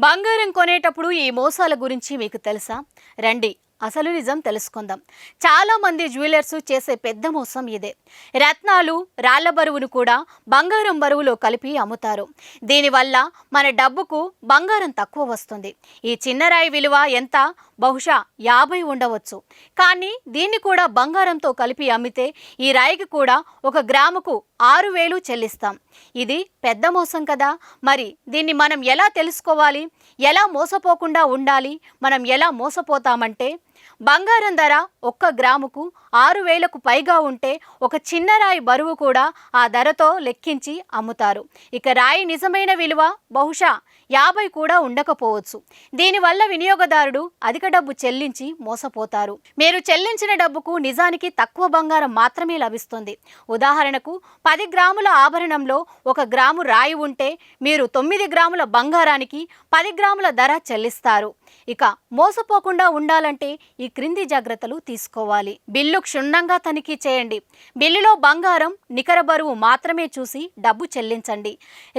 బంగారం కొనేటప్పుడు ఈ మోసాల గురించి మీకు తెలుసా? రండి. అసలు నిజం తెలుసుకుందాం. చాలా మంది జ్యువెలర్స్ చేసే పెద్ద మోసం ఇదే. రత్నాలు రాళ్ళ బరువును కూడా బంగారం బరువులో కలిపి అమ్ముతారు. దీనివల్ల మన డబ్బుకు బంగారం తక్కువ వస్తుంది. ఈ చిన్న రాయి విలువ ఎంత? బహుశా యాభై ఉండవచ్చు. కానీ దీన్ని కూడా బంగారంతో కలిపి అమ్మితే ఈ రాయికి కూడా ఒక గ్రాముకు ఆరు వేలు చెల్లిస్తాం. ఇది పెద్ద మోసం కదా? మరి దీన్ని మనం ఎలా తెలుసుకోవాలి? ఎలా మోసపోకుండా ఉండాలి? మనం ఎలా మోసపోతామంటే బంగారం ధర ఒక్క గ్రాముకు ఆరు వేలకు పైగా ఉంటే ఒక చిన్న రాయి బరువు కూడా ఆ ధరతో లెక్కించి అమ్ముతారు. ఇక రాయి నిజమైన విలువ బహుశా యాభై కూడా ఉండకపోవచ్చు. దీనివల్ల వినియోగదారుడు అధిక డబ్బు చెల్లించి మోసపోతారు. మీరు చెల్లించిన డబ్బుకు నిజానికి తక్కువ బంగారం మాత్రమే లభిస్తుంది. ఉదాహరణకు పది గ్రాముల ఆభరణంలో ఒక గ్రాము రాయి ఉంటే మీరు తొమ్మిది గ్రాముల బంగారానికి పది గ్రాముల ధర చెల్లిస్తారు. ఇక మోసపోకుండా ఉండాలంటే ఈ క్రింది జాగ్రత్తలు తీసుకోవాలి. బిల్లు క్షుణ్ణంగా తనిఖీ చేయండి. బిల్లులో బంగారం నికర బరువు మాత్రమే చూసి డబ్బు చెల్లించండి.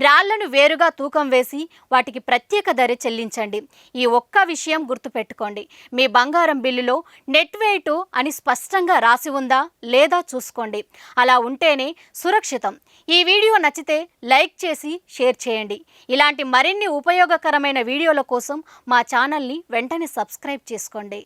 రాళ్ళను వేరుగా తూకం వేసి వాటికి ప్రత్యేక ధర చెల్లించండి. ఈ ఒక్క విషయం గుర్తుపెట్టుకోండి. మీ బంగారం బిల్లులో నెట్ వెయిట్ అని స్పష్టంగా రాసి ఉందా లేదా చూసుకోండి. అలా ఉంటేనే సురక్షితం. ఈ వీడియో నచ్చితే లైక్ చేసి షేర్ చేయండి. ఇలాంటి మరిన్ని ఉపయోగకరమైన వీడియోల కోసం మా ఛానల్ని వెంటనే సబ్స్క్రైబ్ చేసుకోండి.